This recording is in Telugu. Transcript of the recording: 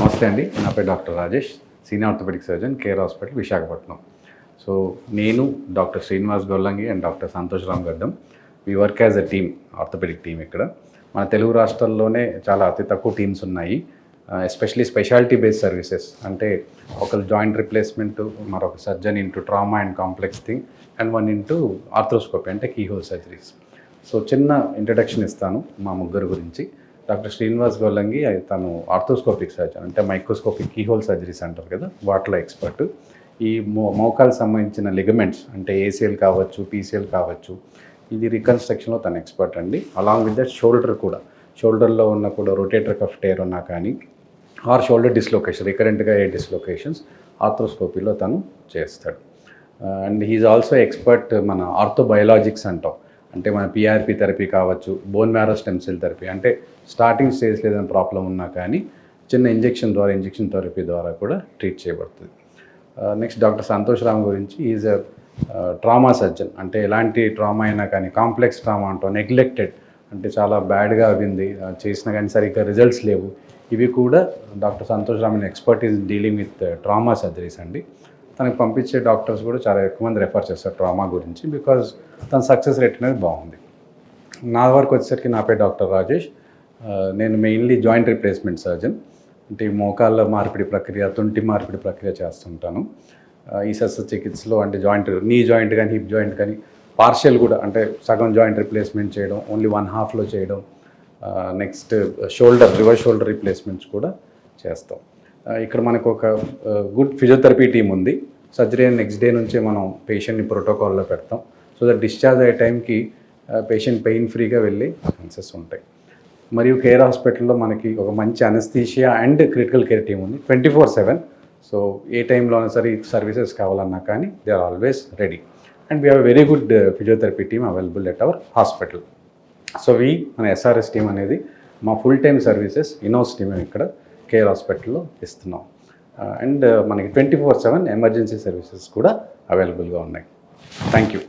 నమస్తే అండి. నా పేరు doctor Rajesh senior orthopaedic surgeon care hospital Visakhapatnam. So నేను doctor Srinivas Gollangi and doctor Santosh Ram Gaddam. We work as a team orthopaedic team ఇక్కడ. మన తెలుగు రాష్ట్రాల్లోనే చాలా అతి తక్కువ టీమ్స్ ఉన్నాయి. ఎస్పెషలీ స్పెషాలిటీ బేస్డ్ సర్వీసెస్ అంటే ఒకరు జాయింట్ రిప్లేస్మెంట్ మరొక surgeon into trauma and complex thing and one into arthroscopy అంటే కీహోల్ సర్జరీస్ సో చిన్న ఇంట్రడక్షన్ ఇస్తాను మా ముగ్గురు గురించి. డాక్టర్ శ్రీనివాస్ గోలంగి అది తను ఆర్థోస్కోపిక్ సర్జన్ అంటే మైక్రోస్కోపిక్ కీహోల్ సర్జరీస్ అంటారు కదా వాటిలో ఎక్స్పర్ట్. ఈ మో మోకాలకు సంబంధించిన లిగమెంట్స్ అంటే ఏసీఎల్ కావచ్చు పీసీఎల్ కావచ్చు ఇది రికన్స్ట్రక్షన్లో తను ఎక్స్పర్ట్ అండి. అలాంగ్ విత్ దట్ షోల్డర్ కూడా షోల్డర్లో ఉన్న కూడా రొటేటర్ కఫ్ టేర్ ఉన్నా కానీ ఆర్ షోల్డర్ డిస్లొకేషన్ రికరెంట్గా ఏ డిస్లొకేషన్స్ ఆర్థోస్కోపీలో తను చేస్తాడు. అండ్ హీఈ్ ఆల్సో ఎక్స్పర్ట్ మన ఆర్థోబయోలాజిక్స్ అంటాం. అంటే మన పిఆర్పి థెరపీ కావచ్చు bone marrow stem cell therapy అంటే స్టార్టింగ్ స్టేజ్లో ఏదైనా ప్రాబ్లం ఉన్నా కానీ చిన్న ఇంజెక్షన్ ద్వారా ఇంజెక్షన్ థెరపీ ద్వారా కూడా ట్రీట్ చేయబడుతుంది. నెక్స్ట్ డాక్టర్ సంతోష్ రామ్ గురించి ఈజ్ అ ట్రామా సర్జన్ అంటే ఎలాంటి ట్రామా అయినా కానీ కాంప్లెక్స్ ట్రామా అంటాం నెగ్లెక్టెడ్ అంటే చాలా బ్యాడ్గా అవింది చేసినా కానీ సరిగ్గా రిజల్ట్స్ లేవు. ఇవి కూడా doctor Santosh Ram expert dealing with trauma surgeries అండి. తనకి పంపించే డాక్టర్స్ కూడా చాలా ఎక్కువ మంది రెఫర్ చేస్తారు ట్రామా గురించి బికాజ్ తన సక్సెస్ రేట్ అనేది బాగుంది. నా వరకు వచ్చేసరికి నా పేరు డాక్టర్ రాజేష్. నేను మెయిన్లీ జాయింట్ రిప్లేస్మెంట్ సర్జన్ అంటే ఈ మోకాళ్ళ మార్పిడి ప్రక్రియ తుంటి మార్పిడి ప్రక్రియ చేస్తుంటాను. ఈ శస్త్రచికిత్సలో అంటే జాయింట్ నీ జాయింట్ కానీ హిప్ జాయింట్ కానీ పార్షియల్ కూడా అంటే సగం జాయింట్ రిప్లేస్మెంట్ చేయడం ఓన్లీ వన్ హాఫ్లో చేయడం next shoulder reverse shoulder replacements కూడా చేస్తాం. ఇక్కడ మనకు ఒక గుడ్ ఫిజియోథెరపీ టీం ఉంది. సర్జరీ అయిన నెక్స్ట్ డే నుంచే మనం పేషెంట్ని ప్రోటోకాల్లో పెడతాం. సో దట్ డిశ్చార్జ్ అయ్యే టైంకి పేషెంట్ పెయిన్ ఫ్రీగా వెళ్ళే ఛాన్సెస్ ఉంటాయి. మరియు కేర్ హాస్పిటల్లో మనకి ఒక మంచి anaesthesia and critical care team ఉంది. ట్వంటీ ఫోర్ సెవెన్ సో ఏ టైంలో అయినా సరే సర్వీసెస్ కావాలన్నా కానీ they are always ready and we have very good physiotherapy team available at our hospital so we మన ఎస్ఆర్ఎస్ టీమ్ అనేది మా ఫుల్ టైమ్ సర్వీసెస్ ఇనోస్ టీమ్ ఇక్కడ. కేర్ హాస్పిటల్లో ఇస్తున్నాం. అండ్ మనకి twenty four seven emergency services కూడా అవైలబుల్గా ఉన్నాయి. Thank you.